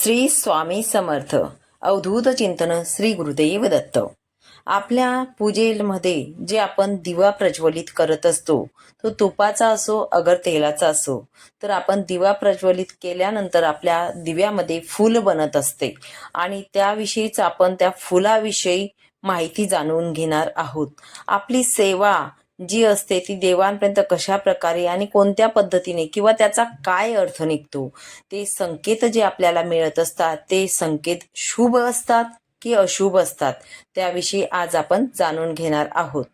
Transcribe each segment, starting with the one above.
श्री स्वामी समर्थ. अवधूत चिंतन श्री गुरुदेव दत्त. आपल्या पूजेमध्ये जे आपण दिवा प्रज्वलित करत असतो तो तुपाचा असो अगर तेलाचा असो तर आपण दिवा प्रज्वलित केल्यानंतर आपल्या दिव्यामध्ये फूल बनत असते आणि त्याविषयीच आपण त्या फुलाविषयी माहिती जाणून घेणार आहोत. आपली सेवा जी असते ती देवांपर्यंत कशा प्रकारे आणि कोणत्या पद्धतीने किंवा त्याचा काय अर्थ निघतो ते संकेत जे आपल्याला मिळत असतात ते संकेत शुभ असतात की अशुभ असतात त्याविषयी आज आपण जाणून घेणार आहोत.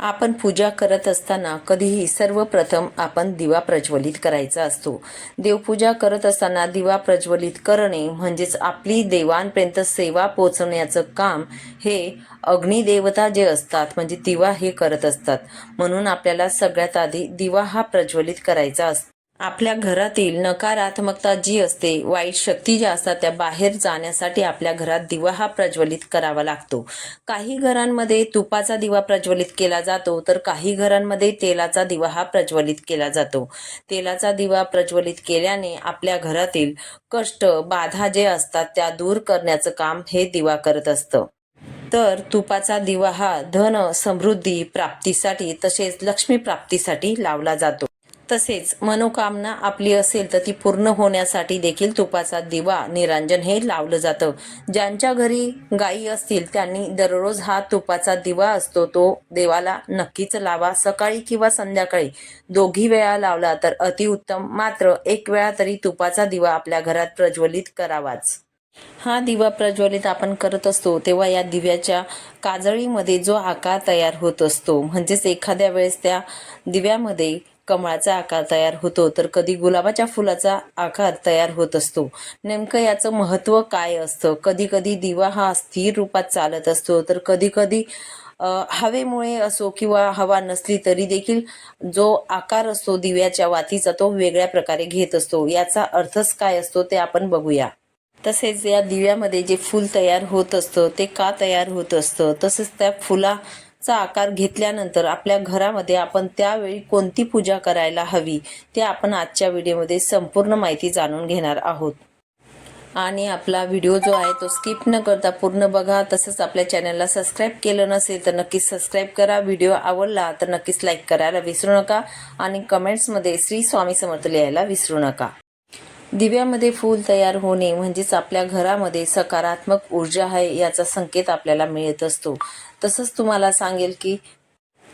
आपण पूजा करत असताना कधीही सर्वप्रथम आपण दिवा प्रज्वलित करायचा असतो. देवपूजा करत असताना दिवा प्रज्वलित करणे म्हणजेच आपली देवांपर्यंत सेवा पोचवण्याचं काम हे अग्निदेवता जे असतात म्हणजे दिवा हे करत असतात. म्हणून आपल्याला सगळ्यात आधी दिवा हा प्रज्वलित करायचा असतो. आपल्या घरातील नकारात्मकता जी असते वाईट शक्ती ज्या असतात त्या बाहेर जाण्यासाठी आपल्या घरात दिवा हा प्रज्वलित करावा लागतो. काही घरांमध्ये तुपाचा दिवा प्रज्वलित केला जातो तर काही घरांमध्ये तेलाचा दिवा हा प्रज्वलित केला जातो. तेलाचा दिवा प्रज्वलित केल्याने आपल्या घरातील कष्ट बाधा जे असतात त्या दूर करण्याचं काम हे दिवा करत असतं. तर तुपाचा दिवा हा धन समृद्धी प्राप्तीसाठी तसेच लक्ष्मी प्राप्तीसाठी लावला जातो. तसेच मनोकामना आपली असेल तर ती पूर्ण होण्यासाठी देखील तुपाचा दिवा निरांजन हे लावलं जातं. ज्यांच्या घरी गायी असतील त्यांनी दररोज हा तुपाचा दिवा असतो तो देवाला नक्कीच लावा. सकाळी किंवा संध्याकाळी दोघी वेळा लावला तर अतिउत्तम मात्र एक वेळा तरी तुपाचा दिवा आपल्या घरात प्रज्वलित करावाच. हा दिवा प्रज्वलित आपण करत असतो तेव्हा या दिव्याच्या काजळीमध्ये जो आकार तयार होत असतो. म्हणजेच एखाद्या वेळेस त्या दिव्यामध्ये कमळाचा आकार तयार होतो तर कधी गुलाबाच्या फुलाचा आकार तयार होत असतो. नेमकं याचं महत्त्व काय असतं? कधी कधी दिवा हा स्थिर रूपात चालत असतो तर कधी कधी हवेमुळे असो किंवा हवा नसली तरी देखील जो आकार असतो दिव्याच्या वातीचा तो वेगळ्या प्रकारे घेत असतो. याचा अर्थच काय असतो ते आपण बघूया. तसेच या दिव्यामध्ये जे फूल तयार होत असतं ते का तयार होत असतं? तसेच त्या फुला चा आकार घेतल्यानंतर आपल्या घरामध्ये आपण त्यावेळी कोणती पूजा करायला हवी ते आपण आजच्या व्हिडिओमध्ये संपूर्ण माहिती जाणून घेणार आहोत. आणि आपला व्हिडिओ जो आहे तो स्किप न करता पूर्ण बघा. तसंच आपल्या चॅनलला सबस्क्राईब केलं नसेल तर नक्कीच सबस्क्राईब करा. व्हिडिओ आवडला तर नक्कीच लाईक करायला विसरू नका. आणि कमेंट्समध्ये श्री स्वामी समर्थ लिहायला विसरू नका. दिव्यामध्ये फूल तयार होणे म्हणजेच आपल्या घरामध्ये सकारात्मक ऊर्जा आहे याचा संकेत आपल्याला मिळत असतो. तसंच तुम्हाला सांगेल की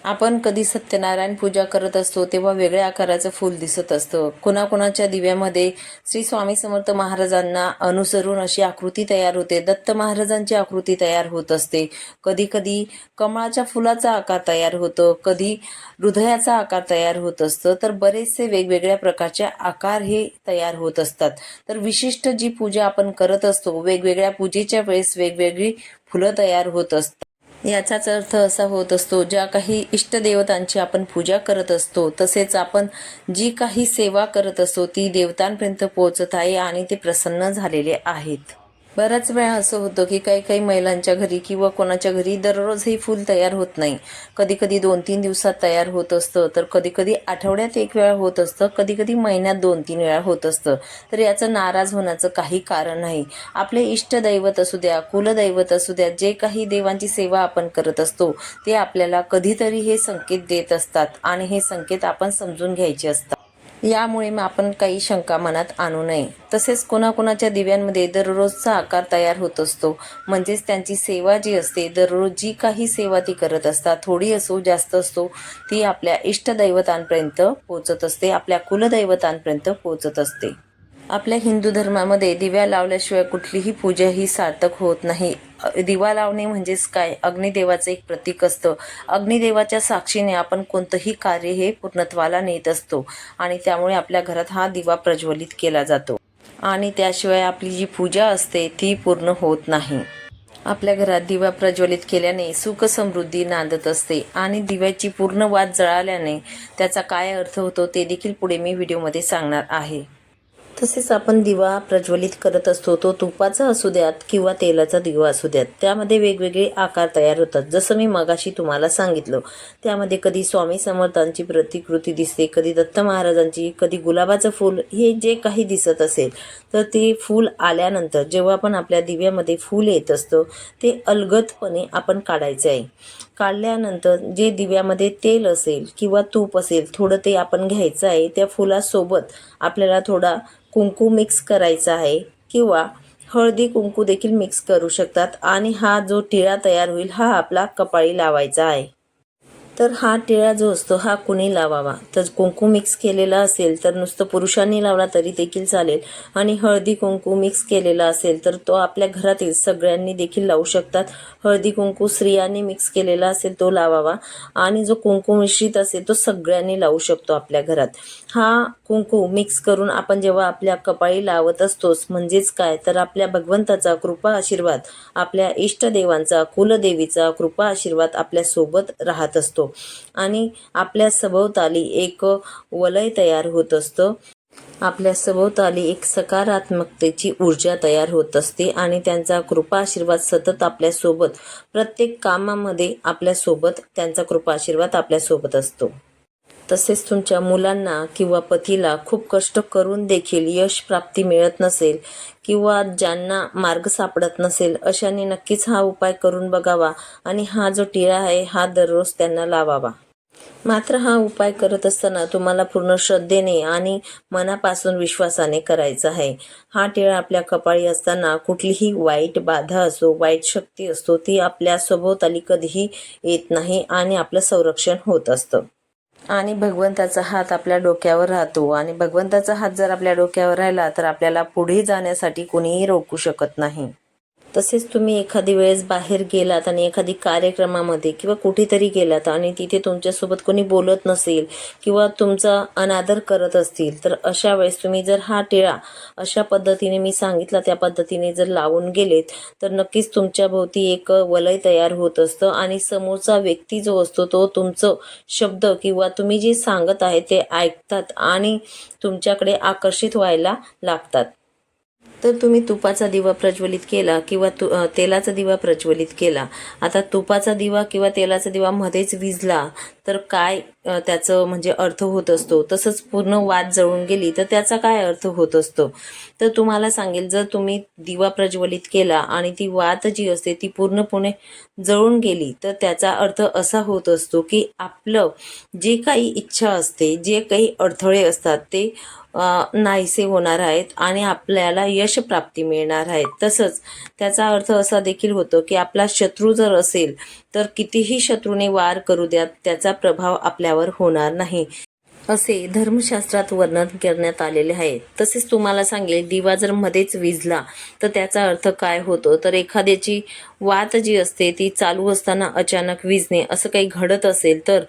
आपण कधी सत्यनारायण पूजा करत असतो तेव्हा वेगळ्या आकाराचं फूल दिसत असतं. कोणाकोणाच्या दिव्यामध्ये श्री स्वामी समर्थ महाराजांना अनुसरून अशी आकृती तयार होते. दत्त महाराजांची आकृती तयार होत असते. कधी कधी कमळाच्या फुलाचा आकार तयार होतो कधी हृदयाचा आकार तयार होत असतं. तर बरेचसे वेगवेगळ्या प्रकारचे आकार हे तयार होत असतात. तर विशिष्ट जी पूजा आपण करत असतो वेगवेगळ्या पूजेच्या वेळेस वेगवेगळी फुलं तयार होत असतात. याचाच अर्थ असा होत असतो ज्या काही इष्टदेवतांची आपण पूजा करत असतो तसेच आपण जी काही सेवा करत असतो ती देवतांपर्यंत पोहोचत आहे आणि ते प्रसन्न झालेले आहेत. बऱ्याच वेळा असं होतं की काही काही महिलांच्या घरी किंवा कोणाच्या घरी दररोज हे फूल तयार होत नाही. कधी कधी दोन तीन दिवसात तयार होत असतं तर कधी कधी आठवड्यात एक वेळा होत असतं कधी कधी महिन्यात दोन तीन वेळा होत असतं. तर याचं नाराज होण्याचं काही कारण नाही. आपले इष्टदैवत असू द्या कुलदैवत असू द्या जे काही देवांची सेवा आपण करत असतो ते आपल्याला कधीतरी हे संकेत देत असतात आणि हे संकेत आपण समजून घ्यायचे असतात. यामुळे मग आपण काही शंका मनात आणू नये. तसेच कोणाकोणाच्या दिव्यांमध्ये दररोजचा आकार तयार होत असतो. म्हणजेच त्यांची सेवा जी असते दररोज जी काही सेवा ती करत असतात थोडी असो जास्त असतो ती आपल्या इष्टदैवतांपर्यंत पोचत असते आपल्या कुलदैवतांपर्यंत पोचत असते. आपल्या हिंदू धर्मामध्ये दिव्या लावल्याशिवाय कुठलीही पूजा ही सार्थक होत नाही. दिवा लावणे म्हणजेच काय? अग्निदेवाचं एक प्रतीक असतं. अग्निदेवाच्या साक्षीने आपण कोणतंही कार्य हे पूर्णत्वाला नेत असतो आणि त्यामुळे आपल्या घरात हा दिवा प्रज्वलित केला जातो. आणि त्याशिवाय आपली जी पूजा असते ती पूर्ण होत नाही. आपल्या घरात दिवा प्रज्वलित केल्याने सुख समृद्धी नांदत असते आणि दिव्याची पूर्ण वाद जळाल्याने त्याचा काय अर्थ होतो ते देखील पुढे मी व्हिडिओमध्ये सांगणार आहे. तसेच आपण दिवा प्रज्वलित करत असतो तो तुपाचा असू द्यात किंवा तेलाचा दिवा असू द्यात. त्यामध्ये वेगवेगळे आकार तयार होतात. जसं मी मगाशी तुम्हाला सांगितलं त्यामध्ये कधी स्वामी समर्थांची प्रतिकृती दिसते कधी दत्त महाराजांची कधी गुलाबाचं फूल हे जे काही दिसत असेल तर ते फूल आल्यानंतर जेव्हा आपण आपल्या दिव्यामध्ये फूल येत असतं ते अलगदपणे आपण काढायचं आहे. काढल्यानंतर जे दिव्यामध्ये तेल असेल किंवा तूप असेल थोडं ते आपण घ्यायचं आहे त्या फुलासोबत आपल्याला थोडा कुंकू मिक्स करायचा आहे किंवा हळदी कुंकू देखील मिक्स करू शकतात. आणि हा जो टिळा तयार होईल हा आपला कपाळी लावायचा आहे. तर हा टिळा जो असतो हा कुणी लावावा? तर कुंकू मिक्स केलेला असेल तर नुसतं पुरुषांनी लावला तरी देखील चालेल. आणि हळदी कुंकू मिक्स केलेला असेल तर तो आपल्या घरातील सगळ्यांनी देखील लावू शकतात. हळदी कुंकू स्त्रियांनी मिक्स केलेला असेल तो लावावा. आणि जो कुंकू मिश्रित असेल तो सगळ्यांनी लावू शकतो आपल्या घरात. हा कुंकू मिक्स करून आपण जेव्हा आपल्या कपाळी लावत असतोच म्हणजेच काय? तर आपल्या भगवंताचा कृपा आशीर्वाद आपल्या इष्टदेवांचा कुलदेवीचा कृपा आशीर्वाद आपल्यासोबत राहत असतो. आणि आपल्या सभोवताली एक वलय तयार होत असतं. आपल्या सभोवताली एक सकारात्मकतेची ऊर्जा तयार होत असते आणि त्यांचा कृपा आशीर्वाद सतत आपल्यासोबत प्रत्येक कामामध्ये आपल्यासोबत त्यांचा कृपा आशीर्वाद आपल्यासोबत असतो. तसेच तुमच्या मुलांना किंवा पतीला खूप कष्ट करून देखील यश प्राप्ती मिळत नसेल किंवा ज्यांना मार्ग सापडत नसेल अशाने नक्कीच हा उपाय करून बघावा आणि हा जो टिळा आहे हा दररोज त्यांना लावावा. मात्र हा उपाय करत असताना तुम्हाला पूर्ण श्रद्धेने आणि मनापासून विश्वासाने करायचा आहे. हा टिळा आपल्या कपाळी असताना कुठलीही वाईट बाधा असो वाईट शक्ती असतो ती आपल्या सभोवताली कधीही येत नाही आणि आपलं संरक्षण होत असतं. आणि भगवंताचा हात आपल्या डोक्यावर राहतो. आणि भगवंताचा हात जर आपल्या डोक्यावर राहिला तर आपल्याला पुढे जाण्यासाठी कोणीही रोखू शकत नाही. तसेच तुम्ही एखादी वेळेस बाहेर गेलात आणि एखादी कार्यक्रमामध्ये किंवा कुठेतरी गेलात आणि तिथे तुमच्यासोबत कोणी बोलत नसेल किंवा तुमचा अनादर करत असतील तर अशा वेळेस तुम्ही जर हा टिळा अशा पद्धतीने मी सांगितला त्या पद्धतीने जर लावून गेलेत तर नक्कीच तुमच्या भोवती एक वलय तयार होत असतं आणि समोरचा व्यक्ती जो असतो तो तुमचं शब्द किंवा तुम्ही जे सांगत आहे ते ऐकतात आणि तुमच्याकडे आकर्षित व्हायला लागतात. तर तुम्ही तुपाचा दिवा प्रज्वलित केला किंवा तु तेलाचा दिवा प्रज्वलित केला. आता तुपाचा दिवा किंवा तेलाचा दिवा मध्येच विजला तर काय त्याचं म्हणजे अर्थ होत असतो. तसंच पूर्ण वाद जळून गेली तर त्याचा काय अर्थ होत असतो? तर तुम्हाला सांगेल जर तुम्ही दिवा प्रज्वलित केला आणि ती वात जी असते ती पूर्णपणे जळून गेली तर त्याचा अर्थ असा होत असतो की आपलं जे काही इच्छा असते जे काही अडथळे असतात ते नाहीसे होणार आहेत आणि आपल्याला यश प्राप्ती मिळणार आहे. तसंच त्याचा अर्थ असा देखील होतो की आपला शत्रू जर असेल तर कितीही शत्रूने वार करू द्या त्याचा प्रभाव आपल्या केल्यावर होणार नाही. असे धर्मशास्त्रात वर्णन करण्यात आलेले आहे. तसेच तुम्हाला सांगेल दिवा जर मध्येच विजला तर त्याचा अर्थ काय होतो? तर एखाद्याची वात जी असते ती चालू असताना अचानक विजणे असं काही घडत असेल तर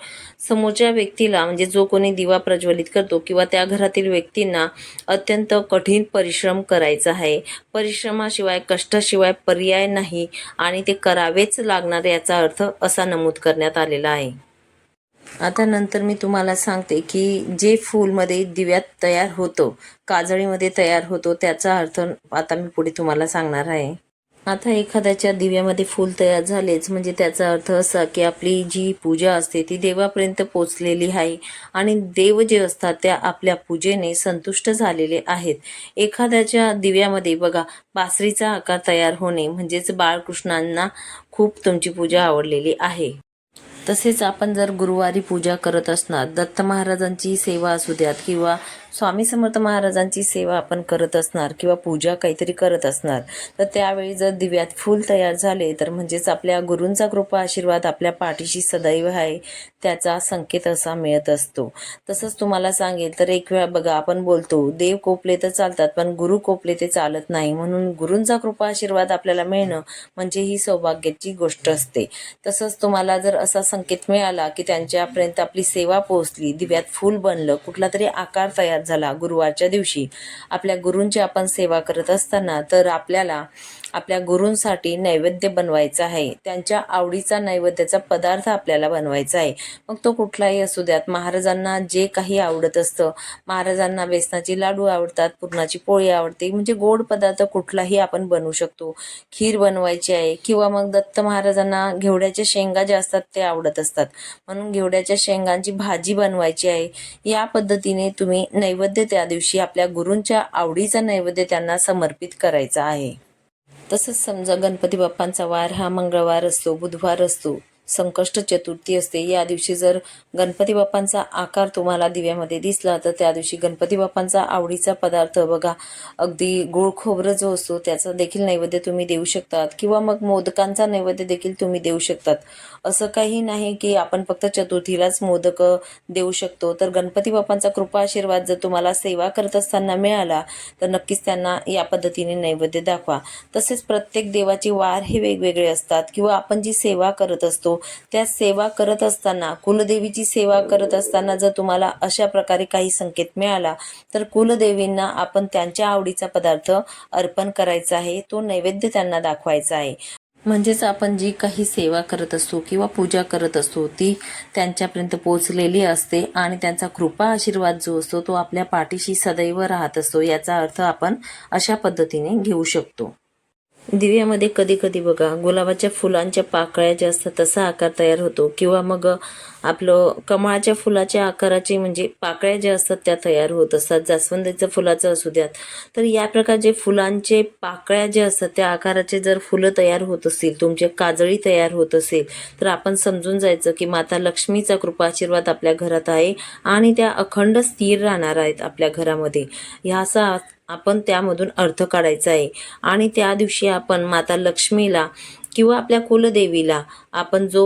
समोरच्या व्यक्तीला म्हणजे जो कोणी दिवा प्रज्वलित करतो किंवा त्या घरातील व्यक्तींना अत्यंत कठीण परिश्रम करायचा आहे. परिश्रमाशिवाय कष्टाशिवाय पर्याय नाही आणि ते करावेच लागणार याचा अर्थ असा नमूद करण्यात आलेला आहे. आता नंतर मी तुम्हाला सांगते की जे फूलमध्ये दिव्यात तयार होतो काजळीमध्ये तयार होतो त्याचा अर्थ आता मी पुढे तुम्हाला सांगणार आहे. आता एखाद्याच्या दिव्यामध्ये फूल तयार झालेच म्हणजे त्याचा अर्थ असा की आपली जी पूजा असते ती देवापर्यंत पोचलेली आहे आणि देव जे असतात त्या आपल्या पूजेने संतुष्ट झालेले आहेत. एखाद्याच्या दिव्यामध्ये बघा बासरीचा आकार तयार होणे म्हणजेच बाळकृष्णांना खूप तुमची पूजा आवडलेली आहे. तसेच आपण जर गुरुवारी पूजा करत असणार दत्त महाराजांची सेवा असू द्यात किंवा स्वामी समर्थ महाराजांची सेवा आपण करत असणार किंवा पूजा काहीतरी करत असणार तर त्यावेळी जर दिव्यात फूल तयार झाले तर म्हणजेच आपल्या गुरूंचा कृपा आशीर्वाद आपल्या पाठीशी सदैव आहे त्याचा संकेत असा मिळत असतो. तसंच तुम्हाला सांगेल तर एक वेळा बघा आपण बोलतो देव कोपले तर चालतात पण गुरु कोपले ते चालत नाही. म्हणून गुरूंचा कृपा आशीर्वाद आपल्याला मिळणं म्हणजे ही सौभाग्याची गोष्ट असते. तसंच तुम्हाला जर असा संकेत मिळाला की त्यांच्यापर्यंत आपली सेवा पोहोचली दिव्यात फूल बनलं कुठला तरी आकार तयार झाला गुरुवारच्या दिवशी. आपल्या गुरूंची आपण सेवा करत असताना तर आपल्याला आपल्या गुरूंसाठी नैवेद्य बनवायचा आहे. त्यांच्या आवडीचा नैवेद्याचा पदार्थ आपल्याला बनवायचा आहे. मग तो कुठलाही असू द्यात महाराजांना जे काही आवडत असतं महाराजांना बेसनाची लाडू आवडतात पुरणाची पोळी आवडते म्हणजे गोड पदार्थ कुठलाही आपण बनवू शकतो. खीर बनवायची आहे किंवा मग दत्त महाराजांना घेवड्याच्या शेंगा ज्या असतात ते आवडत असतात. म्हणून घेवड्याच्या शेंगांची भाजी बनवायची आहे. या पद्धतीने तुम्ही नैवेद्य त्या दिवशी आपल्या गुरूंच्या आवडीचा नैवेद्य त्यांना समर्पित करायचा आहे. तसंच समजा गणपती बाप्पांचा वार हा मंगळवार असतो बुधवार असतो. संकष्ट चतुर्थी असते. या दिवशी जर गणपती बाप्पांचा आकार तुम्हाला दिव्यामध्ये दिसला तर त्या दिवशी गणपती बाप्पांचा आवडीचा पदार्थ बघा. अगदी गोड खोबरं जो असतो त्याचा देखील नैवेद्य तुम्ही देऊ शकतात. किंवा मग मोदकांचा नैवेद्य देखील तुम्ही देऊ शकतात. असं काही नाही की आपण फक्त चतुर्थीलाच मोदक देऊ शकतो. तर गणपती बाप्पांचा कृपा आशीर्वाद जर तुम्हाला सेवा करत असताना मिळाला तर नक्कीच त्यांना या पद्धतीने नैवेद्य दाखवा. तसेच प्रत्येक देवाचे वार हे वेगवेगळे असतात. किंवा आपण जी सेवा करत असतो त्या सेवा करत असताना कुलदेवीची सेवा करत असताना जर तुम्हाला अशा प्रकारे काही संकेत मिळाला तर कुलदेवींना आपण त्यांच्या आवडीचा पदार्थ अर्पण करायचा आहे तो नैवेद्य त्यांना दाखवायचा आहे. म्हणजेच आपण जी काही सेवा करत असतो किंवा पूजा करत असतो ती त्यांच्यापर्यंत पोचलेली असते आणि त्यांचा कृपा आशीर्वाद जो असतो तो आपल्या पाठीशी सदैव राहत असतो याचा अर्थ आपण अशा पद्धतीने घेऊ शकतो. दिव्यामध्ये कधी कधी बघा गुलाबाच्या फुलांच्या पाकळ्या ज्या असतात तसा आकार तयार होतो. किंवा मग आपलं कमळाच्या फुलाच्या आकाराचे म्हणजे पाकळ्या ज्या असतात त्या तयार होत असतात. जास्वंदीचं फुलाचं असू द्यात. तर या प्रकारचे फुलांचे पाकळ्या ज्या असतात त्या आकाराचे जर फुलं तयार होत असतील तुमचे काजळी तयार होत असेल तर आपण समजून जायचं की माता लक्ष्मीचा कृपा आशीर्वाद आपल्या घरात आहे आणि त्या अखंड स्थिर राहणार आहेत आपल्या घरामध्ये. ह्याचा आपण त्यामधून अर्थ काढायचा आहे. आणि त्या दिवशी आपण माता लक्ष्मीला किंवा आपल्या कुलदेवीला आपण जो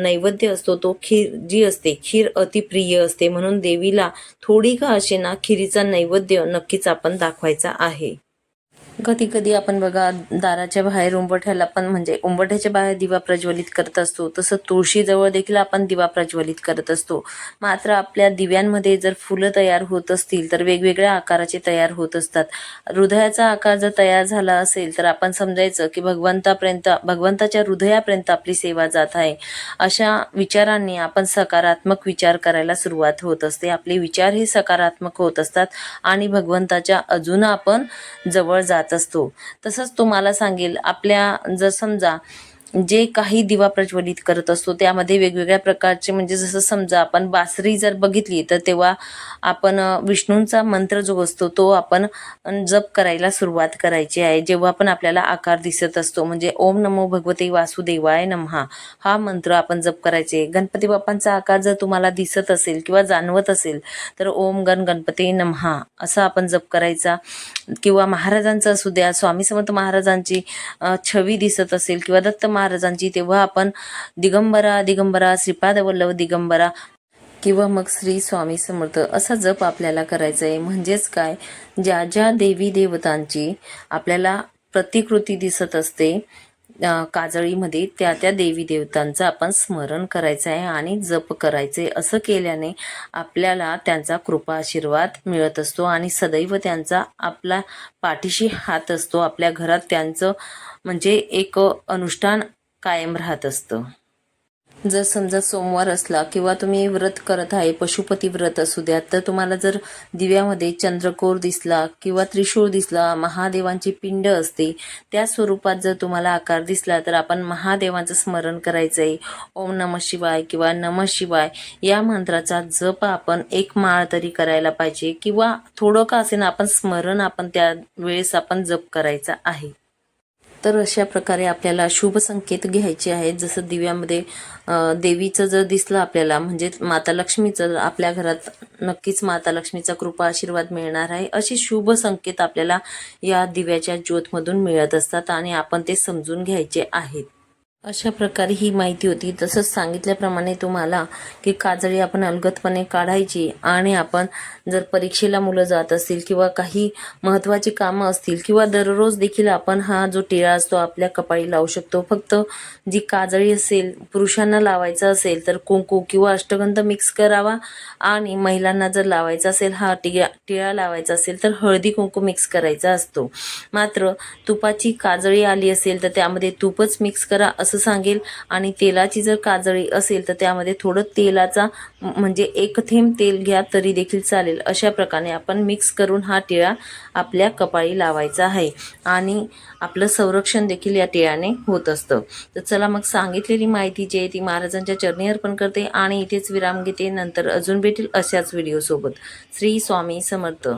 नैवेद्य असतो तो खीर जी असते खीर अतिप्रिय असते म्हणून देवीला थोडी का असे ना खिरीचा नैवेद्य नक्कीच आपण दाखवायचा आहे. कधी कधी आपण बघा दाराच्या बाहेर उंबरठ्याला पण म्हणजे उंबरठ्याच्या बाहेर दिवा प्रज्वलित करत असतो. तसं तुळशीजवळ देखील आपण दिवा प्रज्वलित करत असतो. मात्र आपल्या दिव्यांमध्ये जर फुलं तयार होत असतील तर वेगवेगळ्या आकाराचे तयार होत असतात. हृदयाचा आकार जर तयार झाला असेल तर आपण समजायचं की भगवंतापर्यंत भगवंताच्या हृदयापर्यंत आपली सेवा जात आहे. अशा विचारांनी आपण सकारात्मक विचार करायला सुरुवात होत असते. आपले विचार हे सकारात्मक होत असतात आणि भगवंताच्या अजून आपण जवळ जात असतो. तसंच तुम्हाला सांगेल आपल्या जर समजा जे काही दिवा प्रज्वलित करत असतो त्यामध्ये वेगवेगळ्या प्रकारचे म्हणजे जसं समजा आपण बासरी जर बघितली तर तेव्हा आपण विष्णूंचा मंत्र जो असतो तो आपण जप करायला सुरुवात करायची आहे. जेव्हा पण आपल्याला आकार दिसत असतो म्हणजे ओम नमो भगवते वासुदेवाय नमहा हा मंत्र आपण जप करायचे. गणपती बाप्पांचा आकार जर तुम्हाला दिसत असेल किंवा जाणवत असेल तर ओम गण गणपती नमहा असा आपण जप करायचा. किंवा महाराजांचं असू द्या स्वामी समर्थ महाराजांची छवी दिसत असेल किंवा दत्त महाराजांची तेव्हा आपण दिगंबरा दिगंबरा श्रीपाद वल्लभ दिगंबरा किंवा मग श्री स्वामी समर्थ असा जप आपल्याला करायचा आहे म्हणजेच काय? ज्या ज्या देवी देवतांची आपल्याला प्रतिकृती दिसत असते काजळीमध्ये त्या त्या देवी देवतांचं आपण स्मरण करायचं आहे आणि जप करायचे. असं केल्याने आपल्याला त्यांचा कृपा आशीर्वाद मिळत असतो आणि सदैव त्यांचा आपला पाठीशी हात असतो. आपल्या घरात त्यांचं म्हणजे एक अनुष्ठान कायम राहत असतं. जर समजा सोमवार असला किंवा तुम्ही व्रत करत आहे पशुपती व्रत असू द्या तर तुम्हाला जर दिव्यामध्ये चंद्रकोर दिसला किंवा त्रिशूळ दिसला महादेवांची पिंड असते त्या स्वरूपात जर तुम्हाला आकार दिसला तर आपण महादेवांचं स्मरण करायचं आहे ओम नम शिवाय किंवा नम शिवाय या मंत्राचा जप आपण एक माळ तरी करायला पाहिजे किंवा थोडं का असेल आपण स्मरण आपण त्या वेळेस आपण जप करायचा आहे. तर अशा प्रकारे आपल्याला शुभ संकेत घ्यायचे आहेत. जसं दिव्यामध्ये देवीचं जर दिसलं आपल्याला म्हणजे माता लक्ष्मीचं जर आपल्या घरात नक्कीच माता लक्ष्मीचा कृपा आशीर्वाद मिळणार आहे. असे शुभ संकेत आपल्याला या दिव्याच्या ज्योतमधून मिळत असतात आणि आपण ते समजून घ्यायचे आहेत. अशा प्रकारे ही माहिती होती. तसंच सांगितल्याप्रमाणे तुम्हाला की काजळी आपण अलगदपणे काढायची आणि आपण जर परीक्षेला मुलं जात असतील किंवा काही महत्त्वाची कामं असतील किंवा दररोज देखील आपण हा जो टिळा असतो आपल्या कपाळी लावू शकतो. फक्त जी काजळी असेल पुरुषांना लावायचं असेल तर कुंकू किंवा अष्टगंध मिक्स करावा आणि महिलांना जर लावायचा असेल हा टिळा टिळा लावायचा असेल तर हळदी कुंकू मिक्स करायचा असतो. मात्र तुपाची काजळी आली असेल तर त्यामध्ये तूपच मिक्स करा असं सांगेल. आणि तेलाची जर काजळी असेल तर त्यामध्ये थोडं तेलाचा म्हणजे एक थेंब तेल घ्या तरी देखील चालेल. अशा प्रकारे आपण मिक्स करून हा टिळा आपल्या कपाळी लावायचा आहे. आणि आपलं संरक्षण देखील या टिळाने होत असतं. तर चला मग सांगितलेली माहिती जी आहे ती महाराजांच्या चरणी अर्पण करते आणि इथेच विराम घेते. नंतर अजून भेटेल अशाच व्हिडिओसोबत श्री स्वामी समर्थ.